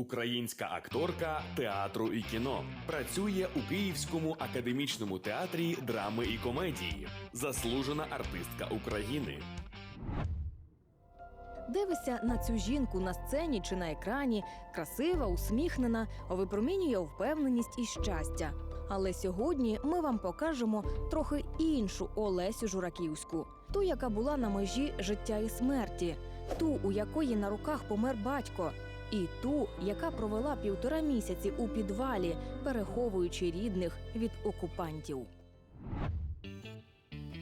українська акторка театру і кіно, працює у Київському академічному театрі драми і комедії, заслужена артистка України. Дивишся на цю жінку на сцені чи на екрані, красива, усміхнена, випромінює впевненість і щастя. Але сьогодні ми вам покажемо трохи іншу Олесю Жураківську, ту, яка була на межі життя і смерті, ту, у якої на руках помер батько, і ту, яка провела півтора місяці у підвалі, переховуючи рідних від окупантів.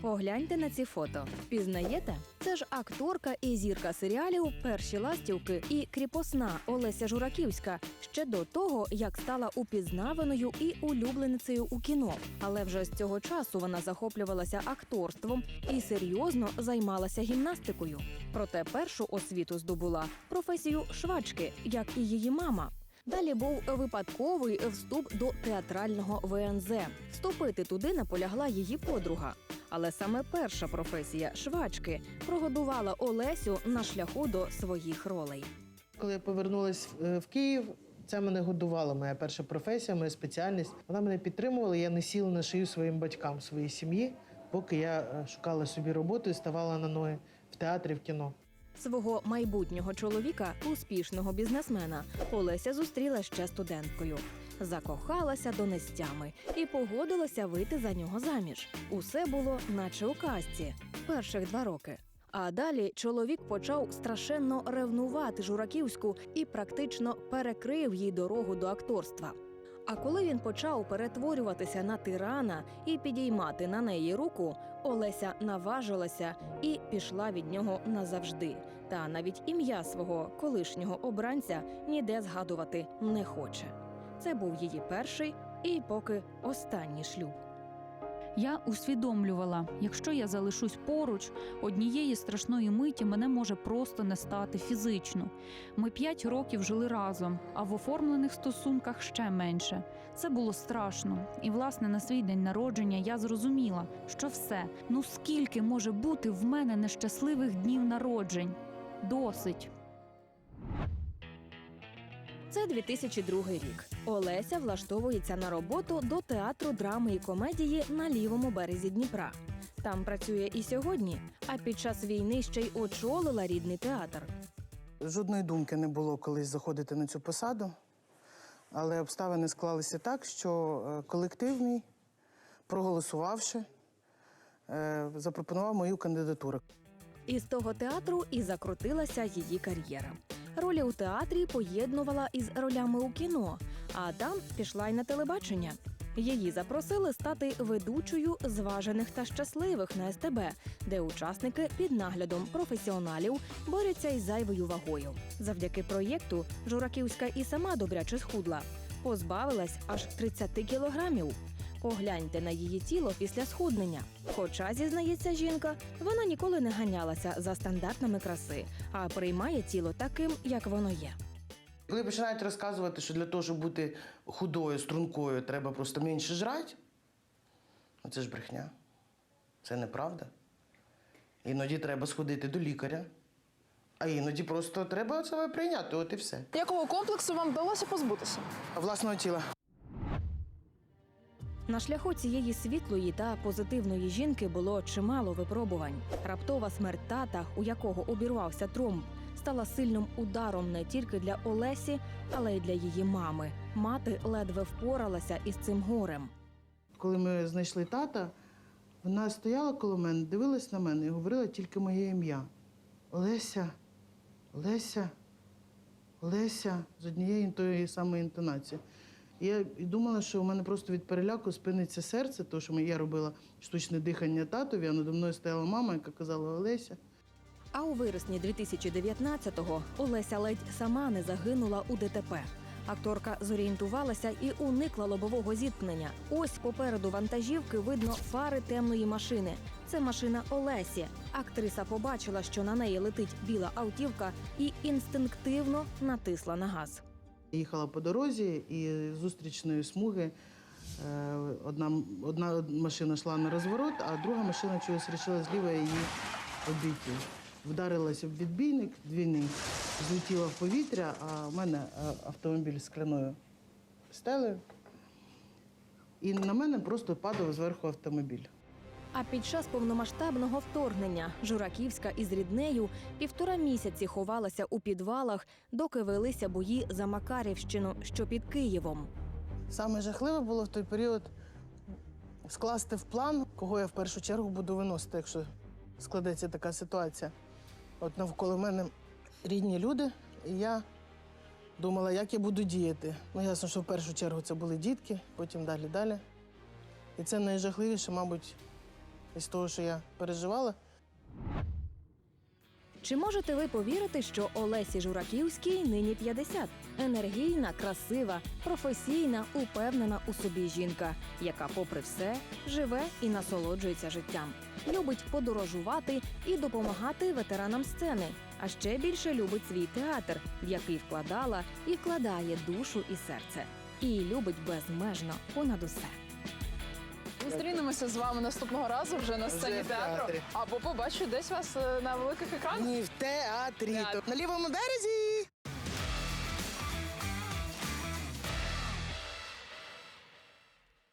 Погляньте на ці фото. Впізнаєте? Це ж акторка і зірка серіалів Перші ластівки і кріпосна Олеся Жураківська ще до того, як стала упізнаваною і улюбленицею у кіно. Але вже з цього часу вона захоплювалася акторством і серйозно займалася гімнастикою. Проте першу освіту здобула професію швачки, як і її мама. Далі був випадковий вступ до театрального ВНЗ. Вступити туди наполягла її подруга. Але саме перша професія швачки прогодувала Олесю на шляху до своїх ролей. Коли я повернулася в Київ, це мене годувала моя перша професія, моя спеціальність. Вона мене підтримувала. Я не сіла на шию своїм батькам, своїй сім'ї, поки я е, шукала собі роботу і ставала на ноги в театрі, в кіно. Свого майбутнього чоловіка, успішного бізнесмена, Олеся зустріла ще студенткою. Закохалася до нестями і погодилася вийти за нього заміж. Усе було, наче у казці, перших два роки. А далі чоловік почав страшенно ревнувати Жураківську і практично перекрив їй дорогу до акторства. А коли він почав перетворюватися на тирана і підіймати на неї руку, Олеся наважилася і пішла від нього назавжди. Та навіть ім'я свого колишнього обранця ніде згадувати не хоче. Це був її перший і поки останній шлюб. Я усвідомлювала, якщо я залишусь поруч, однієї страшної миті мене може просто не стати фізично. Ми п'ять років жили разом, а в оформлених стосунках ще менше. Це було страшно. І, власне, на свій день народження я зрозуміла, що все, ну скільки може бути в мене нещасливих днів народжень? Досить. Це 2002 рік. Олеся влаштовується на роботу до театру драми і комедії на лівому березі Дніпра. Там працює і сьогодні, а під час війни ще й очолила рідний театр. Жодної думки не було колись заходити на цю посаду, але обставини склалися так, що е, колектив мій, проголосувавши, е, запропонував мою кандидатуру. Із того театру і закрутилася її кар'єра. Ролі у театрі поєднувала із ролями у кіно, а там пішла й на телебачення. Її запросили стати ведучою зважених та щасливих на СТБ, де учасники під наглядом професіоналів борються із зайвою вагою. Завдяки проєкту Жураківська і сама добряче схудла, позбавилась аж 30 кілограмів. Погляньте на її тіло після схуднення. Хоча, зізнається жінка, вона ніколи не ганялася за стандартами краси, а приймає тіло таким, як воно є. Коли починають розказувати, що для того, щоб бути худою, стрункою, треба просто менше жрати, ну це ж брехня. Це неправда. Іноді треба сходити до лікаря, а іноді просто треба себе прийняти, от і все. Якого комплексу вам вдалося позбутися? Власного тіла. На шляху цієї світлої та позитивної жінки було чимало випробувань. Раптова смерть тата, у якого обірвався тромб, стала сильним ударом не тільки для Олесі, але й для її мами. Мати ледве впоралася із цим горем. Коли ми знайшли тата, вона стояла коло мене, дивилась на мене і говорила тільки моє ім'я. Олеся, Олеся, Олеся з однієї тої самої інтонації. Я думала, що у мене просто від переляку спиниться серце, тому що я робила штучне дихання татові, а надо мною стояла мама, яка казала Олеся. А у вересні 2019-го Олеся ледь сама не загинула у ДТП. Акторка зорієнтувалася і уникла лобового зіткнення. Ось попереду вантажівки видно фари темної машини. Це машина Олесі. Актриса побачила, що на неї летить біла автівка, і інстинктивно натисла на газ. Їхала по дорозі і зустрічної смуги е, одна, одна машина йшла на розворот, а друга машина чогось вирішила зліва її обійти. Вдарилася в відбійник двійний, злетіла в повітря, а в мене е, автомобіль з скляною стелею. І на мене просто падав зверху автомобіль. А під час повномасштабного вторгнення Жураківська із ріднею півтора місяці ховалася у підвалах, доки велися бої за Макарівщину, що під Києвом. Саме жахливе було в той період скласти в план, кого я в першу чергу буду виносити, якщо складеться така ситуація. От навколо мене рідні люди, і я думала, як я буду діяти. Ну, ясно, що в першу чергу це були дітки, потім далі далі. І це найжахливіше, мабуть, із того, що я переживала. Чи можете ви повірити, що Олесі Жураківській нині 50? Енергійна, красива, професійна, упевнена у собі жінка, яка, попри все, живе і насолоджується життям. Любить подорожувати і допомагати ветеранам сцени. А ще більше любить свій театр, в який вкладала і вкладає душу і серце. І любить безмежно понад усе. Зустрінемося з вами наступного разу вже на сцені в театру. театрі. Або побачу десь вас е, на великих екранах. Ні, в театрі. Так. На лівому березі.